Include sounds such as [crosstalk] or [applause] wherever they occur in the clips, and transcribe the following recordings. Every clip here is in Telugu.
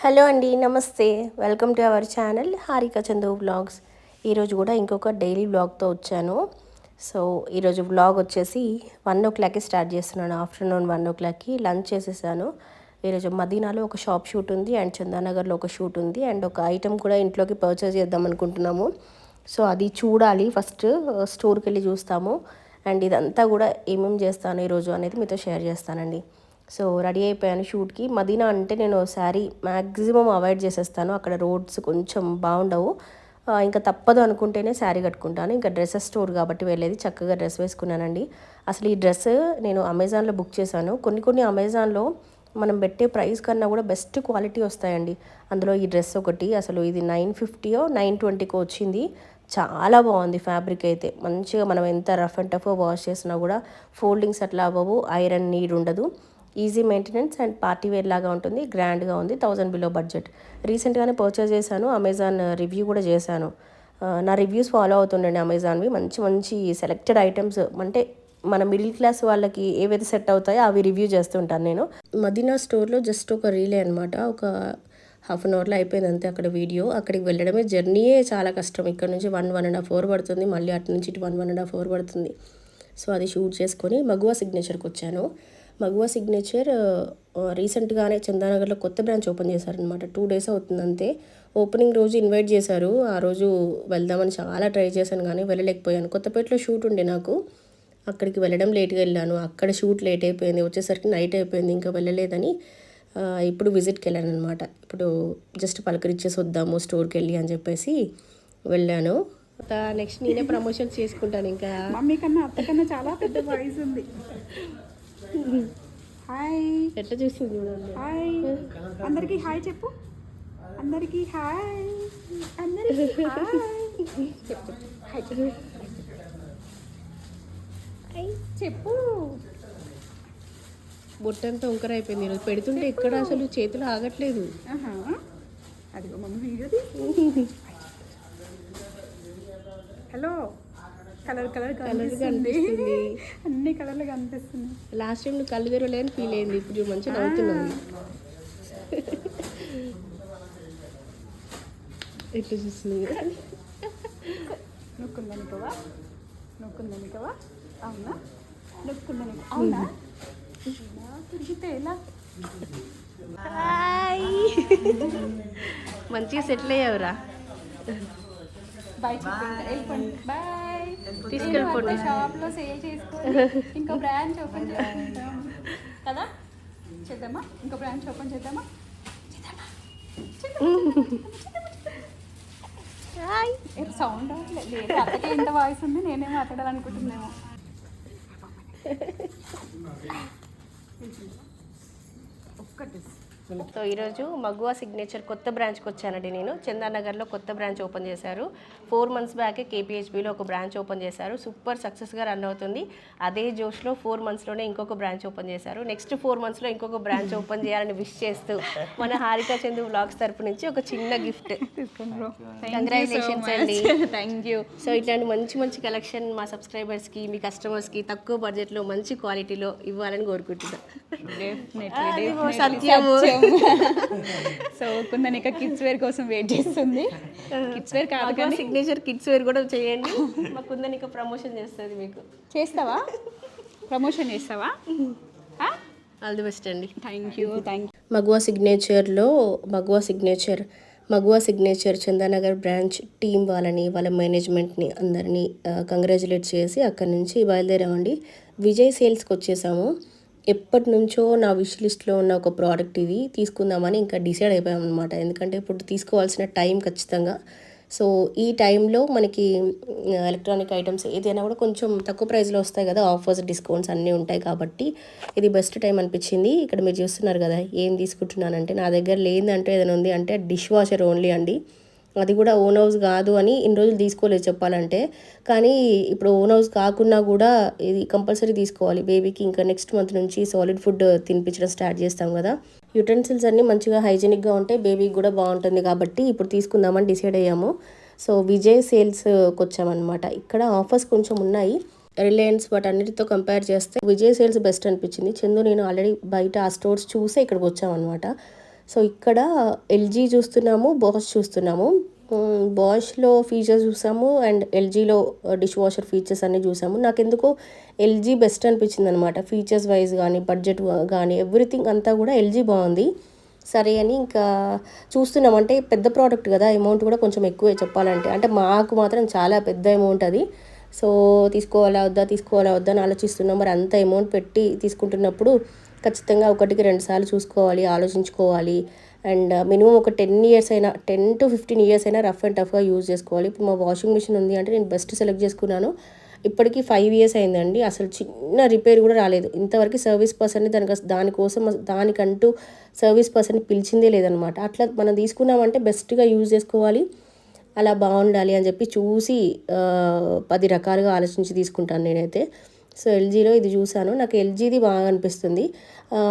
హలో అండి నమస్తే. Welcome to our channel Harika Chandu vlogs. ఈరోజు కూడా ఇంకొక డైలీ వ్లాగ్తో వచ్చాను. సో ఈరోజు వ్లాగ్ వచ్చేసి వన్ ఓ క్లాక్కి స్టార్ట్ చేస్తున్నాను. ఆఫ్టర్నూన్ వన్ ఓ క్లాక్కి లంచ్ చేసేసాను. ఈరోజు మదీనాలో ఒక షాప్ షూట్ ఉంది అండ్ చందానగర్లో ఒక షూట్ ఉంది అండ్ ఒక ఐటెం కూడా ఇంట్లోకి పర్చేస్ చేద్దాం అనుకుంటున్నాము. సో అది చూడాలి. ఫస్ట్ స్టోర్కి వెళ్ళి చూస్తాము. అండ్ ఇదంతా కూడా ఏమేమి చేస్తాను ఈరోజు అనేది మీతో షేర్ చేస్తానండి. సో రెడీ అయిపోయాను షూట్కి. మదీనా అంటే నేను శారీ మ్యాక్సిమం అవాయిడ్ చేసేస్తాను. అక్కడ రోడ్స్ కొంచెం బాగుండవు. ఇంకా తప్పదు అనుకుంటేనే శారీ కట్టుకుంటాను. ఇంకా డ్రెస్సెస్ స్టోర్ కాబట్టి వెళ్ళేది. చక్కగా డ్రెస్ వేసుకున్నానండి. అసలు ఈ డ్రెస్ నేను అమెజాన్లో బుక్ చేశాను. కొన్ని కొన్ని అమెజాన్లో మనం పెట్టే ప్రైస్ కన్నా కూడా బెస్ట్ క్వాలిటీ వస్తాయండి. అందులో ఈ డ్రెస్ ఒకటి అసలు ఇది నైన్ ఫిఫ్టీయో నైన్ ట్వంటీకో వచ్చింది. చాలా బాగుంది ఫ్యాబ్రిక్ అయితే. మంచిగా మనం ఎంత రఫ్ అండ్ టఫ్ వాష్ చేసినా కూడా ఫోల్డింగ్స్ అట్లా అవ్వవు. ఐరన్ నీడ్ ఉండదు. Easy maintenance and party wear లాగా ఉంటుంది గ్రాండ్గా ఉంది థౌజండ్ బిలో బడ్జెట్. రీసెంట్గానే పర్చేస్ చేశాను అమెజాన్ రివ్యూ కూడా చేశాను. నా రివ్యూస్ ఫాలో అవుతుండండి అమెజాన్వి మంచి మంచి సెలెక్టెడ్ ఐటమ్స్ అంటే మన మిడిల్ క్లాస్ వాళ్ళకి ఏవైతే సెట్ అవుతాయో అవి రివ్యూ చేస్తుంటాను నేను. మదీనా స్టోర్లో జస్ట్ ఒక రీలే అనమాట ఒక హాఫ్ అన్ అవర్లో అయిపోయింది అంతే అక్కడ వీడియో. అక్కడికి వెళ్ళడమే జర్నీయే చాలా కష్టం ఇక్కడ నుంచి one one and half hour పడుతుంది మళ్ళీ అటు నుంచి ఇటు one one and half hour పడుతుంది. సో అది షూట్ చేసుకొని మగువా సిగ్నేచర్కి వచ్చాను. మగువా సిగ్నేచర్ రీసెంట్గానే చందానగర్లో కొత్త బ్రాంచ్ ఓపెన్ చేశారనమాట టూ డేస్ అవుతుంది అంతే. ఓపెనింగ్ రోజు ఇన్వైట్ చేశారు. ఆ రోజు వెళ్దామని చాలా ట్రై చేశాను కానీ వెళ్ళలేకపోయాను. కొత్తపేటలో షూట్ ఉండే నాకు. అక్కడికి వెళ్ళడం లేట్గా వెళ్ళాను. అక్కడ షూట్ లేట్ అయిపోయింది. వచ్చేసరికి నైట్ అయిపోయింది. ఇంకా వెళ్ళలేదని ఇప్పుడు విజిట్కి వెళ్ళాను అనమాట ఇప్పుడు జస్ట్ పలకరించేసి వద్దాము స్టోర్కి వెళ్ళి అని చెప్పేసి వెళ్ళాను. నెక్స్ట్ నేనే ప్రమోషన్స్ చేసుకుంటాను ఇంకా. మమ్మీ కన్నా అత్త కన్నా చాలా పెద్ద వాయిస్ ఉంది. హాయ్. ఎట్లా చూస్తుంది చూడండి. హాయ్. అందరికీ హాయ్ చెప్పు. అందరికీ హాయ్. అందరికీ హాయ్. హాయ్ చెప్పు. బొట్టంతా ఉంకర అయిపోయింది ఈరోజు. పెడుతుంటే ఎక్కడ అసలు చేతులు ఆగట్లేదు. అదిగో మమ్మీ [laughs] హలో. కలర్ కలర్ కనిపిస్తుంది. కనిపిస్తుంది. అన్ని కలర్లు కనిపిస్తున్నాయి. లాస్ట్ టైం నువ్వు కళ్ళు తెరవలేని ఫీల్ అయింది ఇప్పుడు మంచిగా నవ్వుతున్నావు. ఎట్లా చూస్తుంది నొక్కుందనికవా నొక్కుందనికవా అవునా? నొక్కుందని అవునా? తిరిగితే ఎలా? మంచిగా సెటిల్ అయ్యావురా. బాయ్ బాయ్ తీసుకెళ్ళిపోండి. షాప్లో సేల్ చేసుకొని ఇంకో బ్రాంచ్ ఓపెన్ చేద్దాం. కదా? చేద్దామా? ఇంకో బ్రాంచ్ ఓపెన్ చేద్దామా? చేద్దామా? హాయ్. సౌండ్ లేదు అత్తకి ఎంత వాయిస్ ఉంది నేనే మాట్లాడాలనుకుంటున్నాము ఒక్కటి సో ఈరోజు మగువా సిగ్నేచర్ కొత్త బ్రాంచ్కి వచ్చానండి నేను. చందానగర్లో కొత్త బ్రాంచ్ ఓపెన్ చేశారు. ఫోర్ మంత్స్ బ్యాకే కేపీహెచ్బిలో ఒక బ్రాంచ్ ఓపెన్ చేశారు. సూపర్ సక్సెస్గా రన్ అవుతుంది. అదే జోష్లో ఫోర్ మంత్స్లోనే ఇంకొక బ్రాంచ్ ఓపెన్ చేశారు. నెక్స్ట్ ఫోర్ మంత్స్లో ఇంకొక బ్రాంచ్ ఓపెన్ చేయాలని విష్ చేస్తూ మన హారిక చందు వ్లాగ్స్ తరపు నుంచి ఒక చిన్న గిఫ్ట్ కంగ్రాచులేషన్స్ అండి. థ్యాంక్ యూ సో ఇట్లాంటి మంచి మంచి కలెక్షన్ మా సబ్స్క్రైబర్స్కి మీ కస్టమర్స్కి తక్కువ బడ్జెట్లో మంచి క్వాలిటీలో ఇవ్వాలని కోరుకుంటున్నాను. ఓ సత్యము. సో కుందనిక కిడ్స్ వేర్ కోసం వెయిట్ చేస్తుంది. కిడ్స్ వేర్ కాదు కాదు సిగ్నేచర్ కిడ్స్ వేర్ కూడా చేయండి. మాకు ఉందని ఇంకా ప్రమోషన్ చేస్తుంది మీకు. చేస్తావా? ప్రమోషన్ చేస్తావా? ఆల్ ది బెస్ట్ అండి. థ్యాంక్ యూ థ్యాంక్ మగువా సిగ్నేచర్లో మగువా సిగ్నేచర్ మగువా సిగ్నేచర్ చందానగర్ బ్రాంచ్ టీం వాళ్ళని వాళ్ళ మేనేజ్మెంట్ని అందరినీ కంగ్రాచులేట్ చేసి అక్కడి నుంచి బయలుదేరామండి. విజయ్ సేల్స్కి వచ్చేసాము. ఎప్పటి నుంచో నా విష్ లిస్ట్లో ఉన్న ఒక ప్రోడక్ట్ ఇది. తీసుకుందామని ఇంకా డిసైడ్ అయిపోయాం అనమాట ఎందుకంటే ఇప్పుడు తీసుకోవాల్సిన టైం ఖచ్చితంగా. సో ఈ టైంలో మనకి ఎలక్ట్రానిక్ ఐటమ్స్ ఏదైనా కూడా కొంచెం తక్కువ ప్రైస్లో వస్తాయి కదా. ఆఫర్స్ డిస్కౌంట్స్ అన్నీ ఉంటాయి కాబట్టి ఇది బెస్ట్ టైం అనిపించింది. ఇక్కడ మీరు చూస్తున్నారు కదా ఏం తీసుకుంటున్నానంటే నా దగ్గర లేదంటే ఏదైనా ఉంది అంటే డిష్ వాషర్ ఓన్లీ అండి. అది కూడా ఓన్ హౌస్ కాదు అని ఇన్ని రోజులు తీసుకోలేదు చెప్పాలంటే. కానీ ఇప్పుడు ఓన్ హౌస్ కాకున్నా కూడా ఇది కంపల్సరీ తీసుకోవాలి. బేబీకి ఇంకా నెక్స్ట్ మంత్ నుంచి సాలిడ్ ఫుడ్ తినిపించడం స్టార్ట్ చేస్తాం కదా. యుటెన్సిల్స్ అన్నీ మంచిగా హైజీనిక్గా ఉంటే బేబీకి కూడా బాగుంటుంది కాబట్టి ఇప్పుడు తీసుకుందామని డిసైడ్ అయ్యాము. సో విజయ్ సేల్స్కి వచ్చామన్నమాట. ఇక్కడ ఆఫర్స్ కొంచెం ఉన్నాయి. రిలయన్స్ వాటన్నిటితో కంపేర్ చేస్తే విజయ్ సేల్స్ బెస్ట్ అనిపించింది. చందు నేను ఆల్రెడీ బయట ఆ స్టోర్స్ చూసే ఇక్కడికి వచ్చామన్నమాట. సో ఇక్కడ ఎల్జీ చూస్తున్నాము బాష్ చూస్తున్నాము. బాష్లో ఫీచర్స్ చూసాము అండ్ ఎల్జీలో డిష్ వాషర్ ఫీచర్స్ అన్నీ చూసాము. నాకు ఎందుకో ఎల్జీ బెస్ట్ అనిపించింది అనమాట ఫీచర్స్ వైజ్ కానీ బడ్జెట్ కానీ ఎవ్రీథింగ్ అంతా కూడా ఎల్జీ బాగుంది. సరే అని ఇంకా చూస్తున్నాం. అంటే పెద్ద ప్రోడక్ట్ కదా అమౌంట్ కూడా కొంచెం ఎక్కువే చెప్పాలంటే. అంటే మాకు మాత్రం చాలా పెద్ద అమౌంట్ అది. సో తీసుకోవాలా వద్దా తీసుకోవాలా వద్దా అని ఆలోచిస్తున్నాం. మరి అంత అమౌంట్ పెట్టి తీసుకుంటున్నప్పుడు ఖచ్చితంగా ఒకటికి రెండు సార్లు చూసుకోవాలి ఆలోచించుకోవాలి. అండ్ మినిమం ఒక టెన్ ఇయర్స్ అయినా టెన్ టు ఫిఫ్టీన్ ఇయర్స్ అయినా రఫ్ అండ్ టఫ్గా యూజ్ చేసుకోవాలి. ఇప్పుడు మా వాషింగ్ మిషన్ ఉంది అంటే నేను బెస్ట్ సెలెక్ట్ చేసుకున్నాను. ఇప్పటికీ ఫైవ్ ఇయర్స్ అయిందండి. అసలు చిన్న రిపేర్ కూడా రాలేదు. ఇంతవరకు సర్వీస్ పర్సన్ని దానికి దానికోసం దానికంటూ సర్వీస్ పర్సన్ పిలిచిందే లేదనమాట అట్లా మనం తీసుకున్నామంటే బెస్ట్గా యూజ్ చేసుకోవాలి. అలా బాగుండాలి అని చెప్పి చూసి పది రకాలుగా ఆలోచించి తీసుకుంటాను నేనైతే. సో ఎల్జీలో ఇది చూసాను నాకు ఎల్జీది బాగా అనిపిస్తుంది.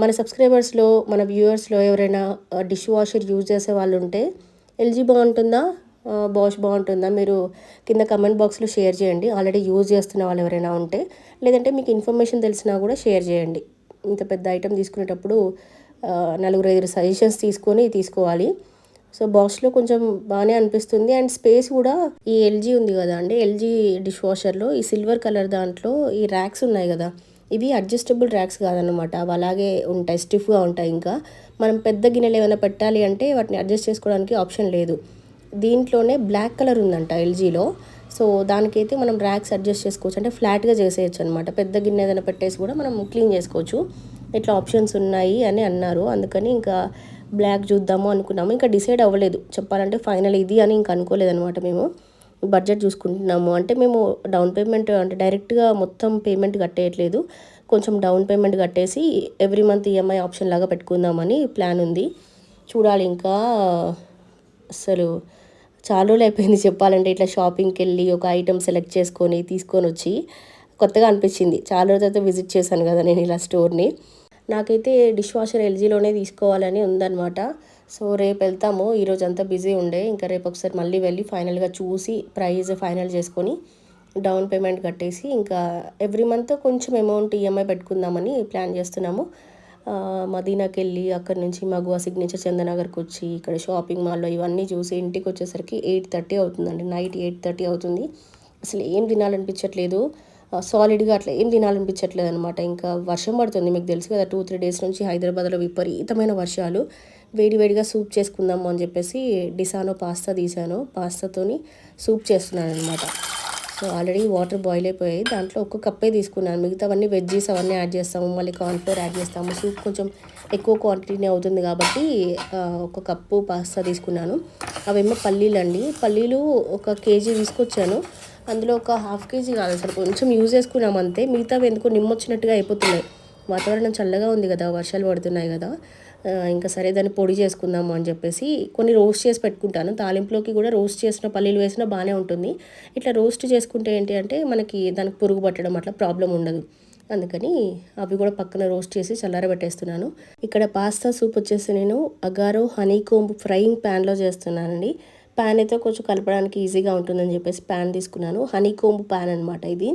మన సబ్స్క్రైబర్స్లో మన వ్యూవర్స్లో ఎవరైనా డిష్ వాషర్ యూజ్ చేసే వాళ్ళు ఉంటే ఎల్జీ బాగుంటుందా? బాష్ బాగుంటుందా? మీరు కింద కమెంట్ బాక్స్లో షేర్ చేయండి. ఆల్రెడీ యూజ్ చేస్తున్న వాళ్ళు ఎవరైనా ఉంటే లేదంటే మీకు ఇన్ఫర్మేషన్ తెలిసినా కూడా షేర్ చేయండి. ఇంత పెద్ద ఐటెం తీసుకునేటప్పుడు నలుగురు ఐదు సజెషన్స్ తీసుకొని తీసుకోవాలి. సో బాక్స్లో కొంచెం బాగానే అనిపిస్తుంది. అండ్ స్పేస్ కూడా ఈ ఎల్జీ ఉంది కదా అండి. ఎల్జీ డిష్ వాషర్లో ఈ సిల్వర్ కలర్ దాంట్లో ఈ ర్యాక్స్ ఉన్నాయి కదా. ఇవి అడ్జస్టబుల్ ర్యాక్స్ కాదనమాట అవి అలాగే ఉంటాయి స్టిఫ్గా ఉంటాయి ఇంకా. మనం పెద్ద గిన్నెలు ఏమైనా పెట్టాలి అంటే వాటిని అడ్జస్ట్ చేసుకోవడానికి ఆప్షన్ లేదు. దీంట్లోనే బ్లాక్ కలర్ ఉందంట ఎల్జీలో. సో దానికైతే మనం ర్యాక్స్ అడ్జస్ట్ చేసుకోవచ్చు. అంటే ఫ్లాట్గా చేసేయచ్చు అనమాట పెద్ద గిన్నె ఏదైనా పెట్టేసి కూడా మనం క్లీన్ చేసుకోవచ్చు. ఇట్లా ఆప్షన్స్ ఉన్నాయి అని అన్నారు. అందుకని ఇంకా బ్లాక్ చూద్దాము అనుకున్నాము. ఇంకా డిసైడ్ అవ్వలేదు. చెప్పాలంటే ఫైనల్ ఇది అని ఇంకా అనుకోలేదు అనమాట మేము. బడ్జెట్ చూసుకుంటున్నాము. అంటే మేము డౌన్ పేమెంట్ అంటే డైరెక్ట్గా మొత్తం పేమెంట్ కట్టేయట్లేదు. కొంచెం డౌన్ పేమెంట్ కట్టేసి ఎవ్రీ మంత్ ఈఎంఐ ఆప్షన్ లాగా పెట్టుకుందామని ప్లాన్ ఉంది. చూడాలి ఇంకా. అసలు చాలా రోజులు అయిపోయింది చెప్పాలంటే ఇట్లా షాపింగ్కి వెళ్ళి ఒక ఐటమ్ సెలెక్ట్ చేసుకొని తీసుకొని వచ్చి కొత్తగా అనిపించింది. చాలా రోజుల తర్వాత విజిట్ చేశాను కదా నేను ఇలా స్టోర్ని. నాకైతే డిష్ వాషర్ ఎల్జీలోనే తీసుకోవాలని ఉందన్నమాట. సో రేపు వెళ్తాము. ఈరోజు అంతా బిజీ ఉండే. ఇంకా రేపు ఒకసారి మళ్ళీ వెళ్ళి ఫైనల్గా చూసి ప్రైజ్ ఫైనల్ చేసుకొని డౌన్ పేమెంట్ కట్టేసి ఇంకా ఎవ్రీ మంత్ కొంచెం అమౌంట్ ఈఎంఐ పెట్టుకుందామని ప్లాన్ చేస్తున్నాము. మదీనాకి వెళ్ళి అక్కడి నుంచి మగువా సిగ్నేచర్ చందనగర్కి వచ్చి ఇక్కడ షాపింగ్ మాల్లో ఇవన్నీ చూసి ఇంటికి వచ్చేసరికి ఎయిట్ థర్టీ అవుతుందండి. నైట్ ఎయిట్ థర్టీ అవుతుంది. అసలు ఏం తినాలనిపించట్లేదు. సాలిడ్గా అట్లా ఏం తినాలనిపించట్లేదు అనమాట ఇంకా వర్షం పడుతుంది మీకు తెలుసు కదా టూ త్రీ డేస్ నుంచి హైదరాబాద్లో విపరీతమైన వర్షాలు. వేడి వేడిగా సూప్ చేసుకుందాము అని చెప్పేసి డిసానో పాస్తా తీసాను. పాస్తాతోని సూప్ చేస్తున్నాను అనమాట సో ఆల్రెడీ వాటర్ బాయిల్ అయిపోయాయి. దాంట్లో ఒక్క కప్పే తీసుకున్నాను. మిగతావన్నీ వెజ్జీస్ అవన్నీ యాడ్ చేస్తాము. మళ్ళీ కార్న్ఫ్లోర్ యాడ్ చేస్తాము. సూప్ కొంచెం ఎక్కువ క్వాంటిటీనే అవుతుంది కాబట్టి ఒక కప్పు పాస్తా తీసుకున్నాను. అవేమో పల్లీలు అండి పల్లీలు ఒక కేజీ తీసుకొచ్చాను. అందులో ఒక హాఫ్ కేజీ కాదు అసలు కొంచెం యూజ్ చేసుకున్నాం అంతే. మిగతావి ఎందుకు నిమ్మొచ్చినట్టుగా అయిపోతున్నాయి. వాతావరణం చల్లగా ఉంది కదా వర్షాలు పడుతున్నాయి కదా. ఇంకా సరే దాన్ని పొడి చేసుకుందాము అని చెప్పేసి కొన్ని రోస్ట్ చేసి పెట్టుకుంటాను. తాలింపులోకి కూడా రోస్ట్ చేసిన పల్లీలు వేసినా బాగానే ఉంటుంది. ఇట్లా రోస్ట్ చేసుకుంటే ఏంటి అంటే మనకి దానికి పురుగు పట్టడం అట్లా ప్రాబ్లం ఉండదు. అందుకని అవి కూడా పక్కన రోస్ట్ చేసి చల్లారబెట్టేస్తున్నాను. ఇక్కడ పాస్తా సూప్ వచ్చేసి నేను అగారో హనీ కోంబ్ ఫ్రైయింగ్ ప్యాన్లో చేస్తున్నానండి. ప్యాన్ అయితే కొంచెం కలపడానికి ఈజీగా ఉంటుందని చెప్పేసి ప్యాన్ తీసుకున్నాను. హనీ కోంబు ప్యాన్ అనమాట ఇది.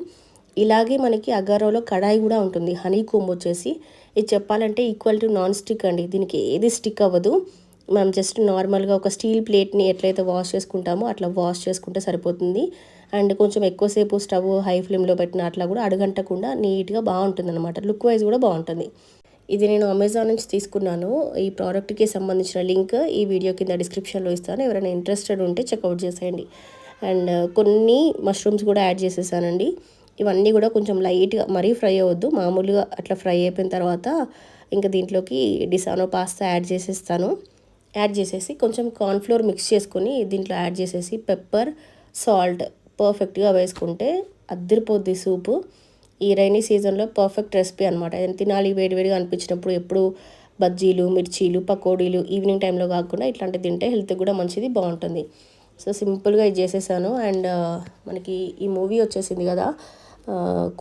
ఇలాగే మనకి అగారోలో కడాయి కూడా ఉంటుంది. హనీ కోంబ్ వచ్చేసి ఇది చెప్పాలంటే ఈక్వల్ టు నాన్ స్టిక్ అండి. దీనికి ఏది స్టిక్ అవ్వదు. మనం జస్ట్ నార్మల్గా ఒక స్టీల్ ప్లేట్ని ఎట్లయితే వాష్ చేసుకుంటామో అట్లా వాష్ చేసుకుంటే సరిపోతుంది. అండ్ కొంచెం ఎక్కువసేపు స్టవ్ హై ఫ్లేమ్లో పెట్టిన అట్లా కూడా అడగంటకుండా నీట్గా బాగుంటుంది అనమాట లుక్ వైజ్ కూడా బాగుంటుంది. ఇది నేను అమెజాన్ నుంచి తీసుకున్నాను. ఈ ప్రోడక్ట్కి సంబంధించిన లింక్ ఈ వీడియో కింద డిస్క్రిప్షన్లో ఇస్తాను. ఎవరైనా ఇంట్రెస్టెడ్ ఉంటే చెక్అవుట్ చేసేయండి. అండ్ uh, కొన్ని మష్రూమ్స్ కూడా యాడ్ చేసేసానండి. ఇవన్నీ కూడా కొంచెం లైట్గా మరీ ఫ్రై అవ్వద్దు. మామూలుగా అట్లా ఫ్రై అయిపోయిన తర్వాత ఇంకా దీంట్లోకి డిసానో పాస్తా యాడ్ చేసేస్తాను. యాడ్ చేసేసి కొంచెం కార్న్ఫ్లోర్ మిక్స్ చేసుకొని దీంట్లో యాడ్ చేసేసి పెప్పర్ సాల్ట్ పర్ఫెక్ట్గా వేసుకుంటే అద్దరిపోద్ది సూపు ఈ రైనీ సీజన్లో పర్ఫెక్ట్ రెసిపీ అనమాట ఏదైనా తినాలి వేడివేడిగా అనిపించినప్పుడు ఎప్పుడు బజ్జీలు మిర్చీలు పకోడీలు ఈవినింగ్ టైంలో కాకుండా ఇట్లాంటివి తింటే హెల్త్ కూడా మంచిది బాగుంటుంది. సో సింపుల్గా ఇది చేసేసాను. అండ్ మనకి ఈ మూవీ వచ్చేసింది కదా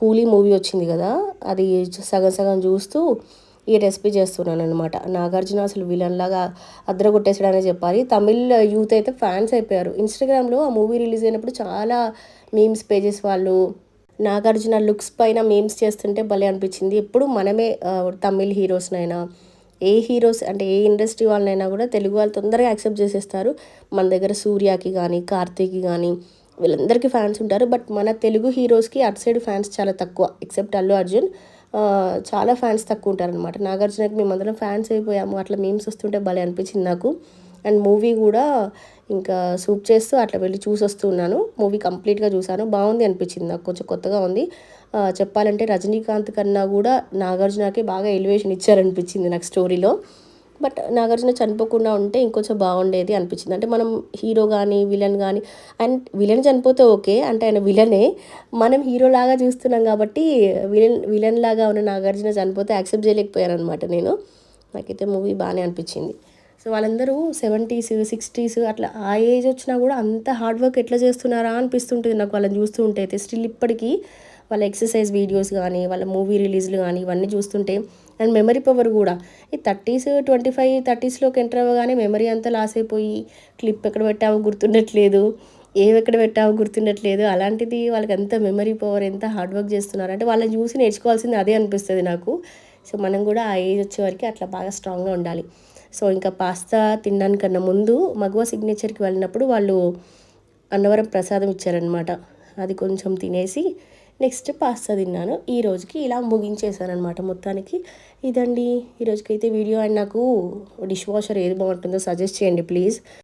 కూలీ మూవీ వచ్చింది కదా అది సగం సగం చూస్తూ ఈ రెసిపీ చేస్తున్నాను అనమాట నాగార్జున అసలు విలన్ లాగా అద్దరగొట్టేసాడనే చెప్పాలి. తమిళ్ యూత్ అయితే ఫ్యాన్స్ అయిపోయారు. ఇన్స్టాగ్రామ్లో ఆ మూవీ రిలీజ్ అయినప్పుడు చాలా మీమ్స్ పేజెస్ వాళ్ళు నాగార్జున లుక్స్ పైన మేమ్స్ చేస్తుంటే భలే అనిపించింది. ఎప్పుడు మనమే తమిళ్ హీరోస్నైనా ఏ హీరోస్ అంటే ఏ ఇండస్ట్రీ వాళ్ళనైనా కూడా తెలుగు వాళ్ళు తొందరగా యాక్సెప్ట్ చేసేస్తారు. మన దగ్గర సూర్యకి కానీ కార్తీక్కి కానీ వీళ్ళందరికీ ఫ్యాన్స్ ఉంటారు. బట్ మన తెలుగు హీరోస్కి అటు సైడ్ ఫ్యాన్స్ చాలా తక్కువ ఎక్సెప్ట్ అల్లు అర్జున్. చాలా ఫ్యాన్స్ తక్కువ ఉంటారనమాట నాగార్జునకి మేము అందరం ఫ్యాన్స్ అయిపోయాము. అట్లా మేమ్స్ వస్తుంటే భలే అనిపించింది నాకు. అండ్ మూవీ కూడా ఇంకా సూప్ చేస్తూ అట్లా వెళ్ళి చూసి వస్తున్నాను మూవీ కంప్లీట్గా చూశాను. బాగుంది అనిపించింది నాకు. కొంచెం కొత్తగా ఉంది. చెప్పాలంటే రజనీకాంత్ కన్నా కూడా నాగార్జునకి బాగా ఎలివేషన్ ఇచ్చారనిపించింది నాకు స్టోరీలో. బట్ నాగార్జున చనిపోకుండా ఉంటే ఇంకొంచెం బాగుండేది అనిపించింది. అంటే మనం హీరో కానీ విలన్ కానీ అండ్ విలన్ చనిపోతే ఓకే. అంటే ఆయన విలనే. మనం హీరోలాగా చూస్తున్నాం కాబట్టి విలన్ విలన్ లాగా ఉన్న నాగార్జున చనిపోతే యాక్సెప్ట్ చేయలేకపోయాను అనమాట నేను. నాకైతే మూవీ బాగానే అనిపించింది. సో వాళ్ళందరూ సెవెంటీస్ సిక్స్టీస్ అట్లా ఆ ఏజ్ వచ్చినా కూడా అంత హార్డ్ వర్క్ ఎట్లా చేస్తున్నారా అనిపిస్తుంటుంది నాకు వాళ్ళని చూస్తూ ఉంటే. అయితే స్టిల్ ఇప్పటికీ వాళ్ళ ఎక్సర్సైజ్ వీడియోస్ కానీ వాళ్ళ మూవీ రిలీజ్లు కానీ ఇవన్నీ చూస్తుంటే అండ్ మెమరీ పవర్ కూడా. ఈ థర్టీస్ ట్వంటీ ఫైవ్ థర్టీస్లోకి ఎంటర్ అవ్వగానే మెమరీ అంతా లాస్ అయిపోయి క్లిప్ ఎక్కడ పెట్టామో గుర్తుండట్లేదు ఏవి ఎక్కడ పెట్టామో గుర్తుండట్లేదు. అలాంటిది వాళ్ళకి ఎంత మెమరీ పవర్ ఎంత హార్డ్ వర్క్ చేస్తున్నారు అంటే వాళ్ళని చూసి నేర్చుకోవాల్సింది అదే అనిపిస్తుంది నాకు. సో మనం కూడా ఆ ఏజ్ వచ్చే వరకు అట్లా బాగా స్ట్రాంగ్గా ఉండాలి. సో ఇంకా పాస్తా తినడానికన్నా ముందు మగువ సిగ్నేచర్కి వెళ్ళినప్పుడు వాళ్ళు అన్నవరం ప్రసాదం ఇచ్చారనమాట అది కొంచెం తినేసి నెక్స్ట్ పాస్తా తిన్నాను. ఈ రోజుకి ఇలా ముగించేసానమాట మొత్తానికి. ఇదండి. ఈ రోజుకైతే వీడియో అండ్ నాకు డిష్ వాషర్ ఏది బాగుంటుందో సజెస్ట్ చేయండి ప్లీజ్